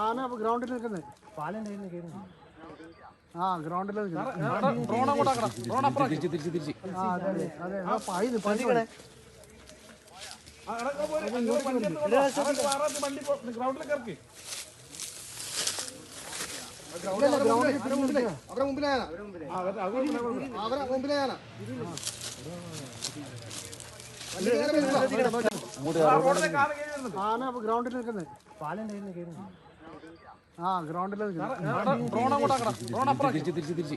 ആന അപ്പൊ ഗ്രൗണ്ടിൽ നിൽക്കുന്നത് തിരിച്ച് ആ ഗ്രൗണ്ടിൽ ഇപ്പുറം നിൽക്കുക. അവരെ മുമ്പിലായാ അവരെ മുമ്പിലായാ ആന ഗ്രൗണ്ടിൽ നിൽക്കുന്നത്. ആ ഗ്രൗണ്ടിൽ നിൽക്കുന്നത് തിരിച്ച് തിരിച്ച് തിരിച്ച്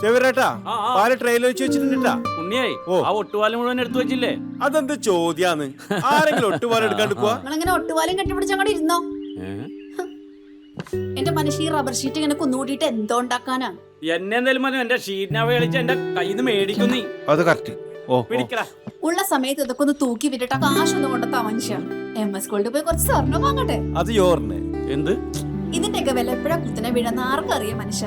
ചെവിരേട്ടാ ആ, ആ. പാൽ ട്രെയിലർ വെച്ച് വെച്ചിട്ടുണ്ടാ ഉണ്ണിയായി ആ ഒട്ടുപാലം മുഴുവൻ എടുത്തു വെച്ചില്ലേ? അതെന്ത് ചോദ്യാന്ന്? ആരെങ്കിലും ഒട്ടുപാലം എടുക്കാണ്ട് പോവാ? നിങ്ങളിങ്ങനെ ഒട്ടുപാലും കെട്ടിപ്പിടിച്ച് അങ്ങോട്ട് ഇരുന്നോ? എന്റെ മനുഷ്യ ഈ റബ്ബർ ഷീറ്റ് ഇങ്ങനെ കുന്നുകൂട്ടിയിട്ട് എന്തോ ഉണ്ടാക്കാനാ? എന്നെ എന്തായാലും മതി എന്റെ ഷീറ്റിനെ കളിച്ച് എന്റെ കയ്യിൽ നിന്ന് മേടിക്കും നീ. അത് കറക്റ്റ് ഓ പിടിക്കടാ. ഉള്ള സമയത്ത് ഇതൊക്കെ ഒന്ന് തൂക്കി വിട്ടിട്ട് കാശ് ഒന്നും കൊണ്ടെത്താ മനുഷ്യ എം എസ് സ്കൂളിൽ പോയി കുറച്ച് സ്വർണം വാങ്ങട്ടെ. അത് എന്ത്? ഇതിന്റെയൊക്കെ വില എപ്പോഴാ കുത്തിനെ വീഴുന്ന ആർക്കറിയാം മനുഷ്യ.